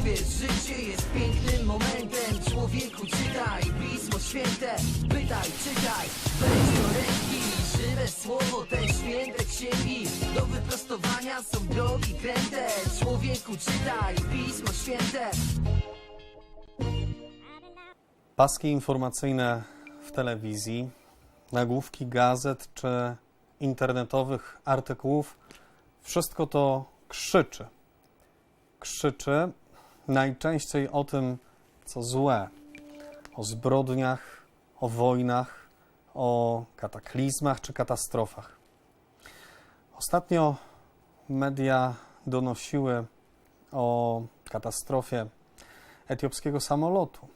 Uwierz, życie jest pięknym momentem. Człowieku czytaj Pismo Święte. Pytaj, czytaj, weź do ręki Żywe słowo, te święte księgi. Do wyprostowania są drogi kręte. Człowieku czytaj Pismo Święte. Paski informacyjne w telewizji, nagłówki gazet czy internetowych artykułów, wszystko to krzyczy. Krzyczy najczęściej o tym, co złe, o zbrodniach, o wojnach, o kataklizmach czy katastrofach. Ostatnio media donosiły o katastrofie etiopskiego samolotu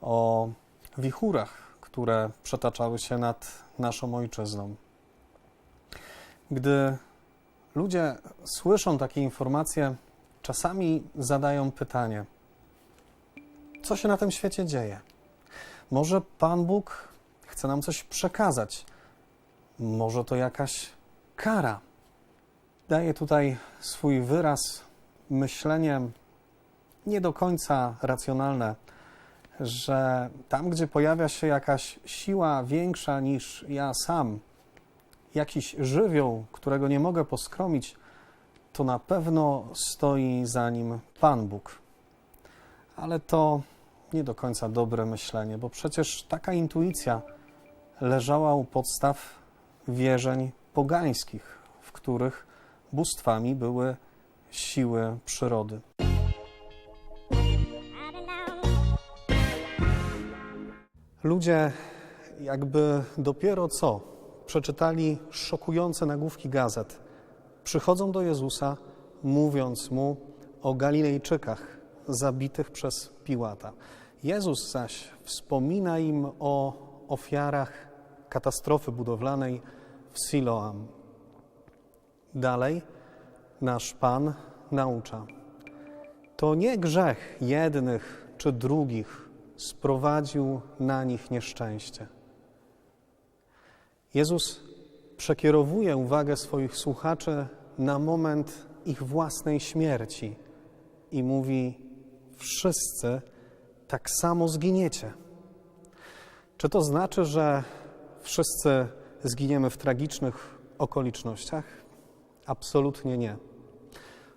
o wichurach, które przetaczały się nad naszą ojczyzną. Gdy ludzie słyszą takie informacje, czasami zadają pytanie: co się na tym świecie dzieje? Może Pan Bóg chce nam coś przekazać? Może to jakaś kara? Daje tutaj swój wyraz myślenie nie do końca racjonalne że tam, gdzie pojawia się jakaś siła większa niż ja sam, jakiś żywioł, którego nie mogę poskromić, to na pewno stoi za nim Pan Bóg. Ale to nie do końca dobre myślenie, bo przecież taka intuicja leżała u podstaw wierzeń pogańskich, w których bóstwami były siły przyrody. Ludzie jakby dopiero co przeczytali szokujące nagłówki gazet. Przychodzą do Jezusa, mówiąc mu o Galilejczykach zabitych przez Piłata. Jezus zaś wspomina im o ofiarach katastrofy budowlanej w Siloam. Dalej nasz Pan naucza. To nie grzech jednych czy drugich sprowadził na nich nieszczęście. Jezus przekierowuje uwagę swoich słuchaczy na moment ich własnej śmierci i mówi: Wszyscy tak samo zginiecie. Czy to znaczy, że wszyscy zginiemy w tragicznych okolicznościach? Absolutnie nie.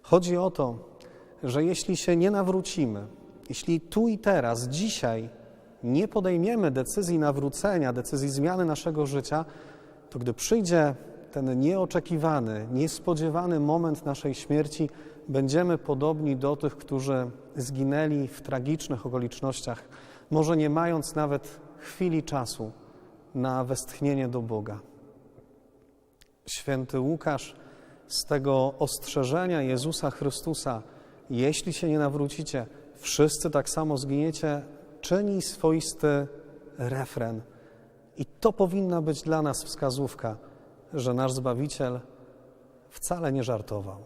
Chodzi o to, że jeśli się nie nawrócimy, jeśli tu i teraz, dzisiaj nie podejmiemy decyzji nawrócenia, decyzji zmiany naszego życia, to gdy przyjdzie ten nieoczekiwany, niespodziewany moment naszej śmierci, będziemy podobni do tych, którzy zginęli w tragicznych okolicznościach, może nie mając nawet chwili czasu na westchnienie do Boga. Święty Łukasz z tego ostrzeżenia Jezusa Chrystusa, jeśli się nie nawrócicie, wszyscy tak samo zginiecie, czyni swoisty refren. I to powinna być dla nas wskazówka, że nasz Zbawiciel wcale nie żartował.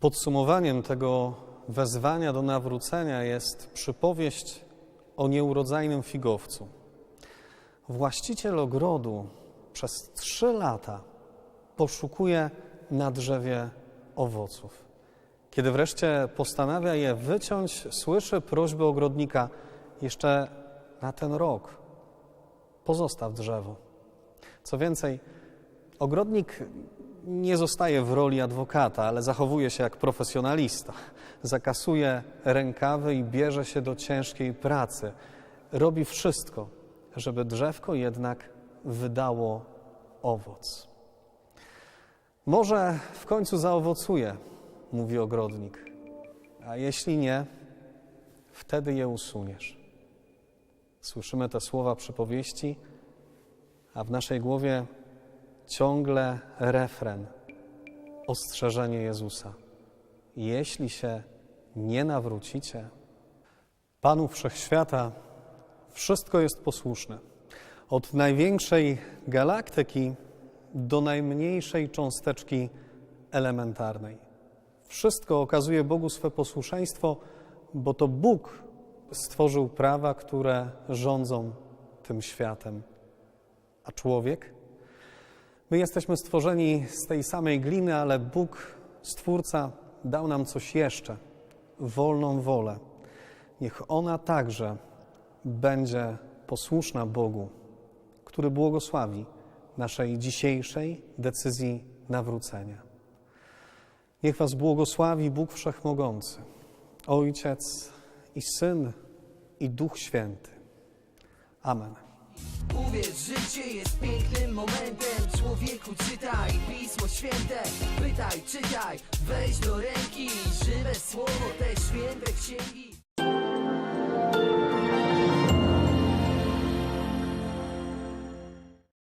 Podsumowaniem tego wezwania do nawrócenia jest przypowieść o nieurodzajnym figowcu. Właściciel ogrodu przez trzy lata poszukuje na drzewie owoców. Kiedy wreszcie postanawia je wyciąć, słyszy prośbę ogrodnika jeszcze na ten rok. Pozostaw drzewo. Co więcej, ogrodnik nie zostaje w roli adwokata, ale zachowuje się jak profesjonalista. Zakasuje rękawy i bierze się do ciężkiej pracy. Robi wszystko, żeby drzewko jednak wydało owoc. Może w końcu zaowocuje, mówi ogrodnik, a jeśli nie, wtedy je usuniesz. Słyszymy te słowa przypowieści, a w naszej głowie ciągle refren, ostrzeżenie Jezusa. Jeśli się nie nawrócicie, Panu Wszechświata wszystko jest posłuszne. Od największej galaktyki do najmniejszej cząsteczki elementarnej. Wszystko okazuje Bogu swe posłuszeństwo, bo to Bóg stworzył prawa, które rządzą tym światem. A człowiek? My jesteśmy stworzeni z tej samej gliny, ale Bóg, Stwórca, dał nam coś jeszcze wolną wolę. Niech ona także będzie posłuszna Bogu, który błogosławi naszej dzisiejszej decyzji nawrócenia. Niech Was błogosławi Bóg Wszechmogący, Ojciec i Syn i Duch Święty. Amen. Uwierz, życie jest pięknym momentem Człowieku czytaj Pismo Święte Pytaj, czytaj, weź do ręki Żywe słowo te święte księgi